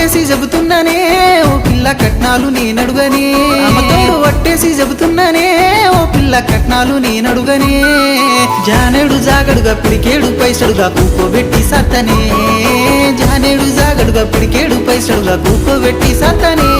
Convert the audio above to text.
వట్టేసి చెబుతున్నానే ఓ పిల్ల కట్నాలు నేనడుగనే. అమ్మతోడు వట్టేసి చెబుతున్నానే ఓ పిల్ల కట్నాలు నేనడుగనే. జానేడు జాగడుగా పిడికేడు పైసడుగా కూకోబెట్టి సత్తనే. జానేడు జాగడుగా పిడికేడు పైసడుగా కూకోబెట్టి సత్తనే.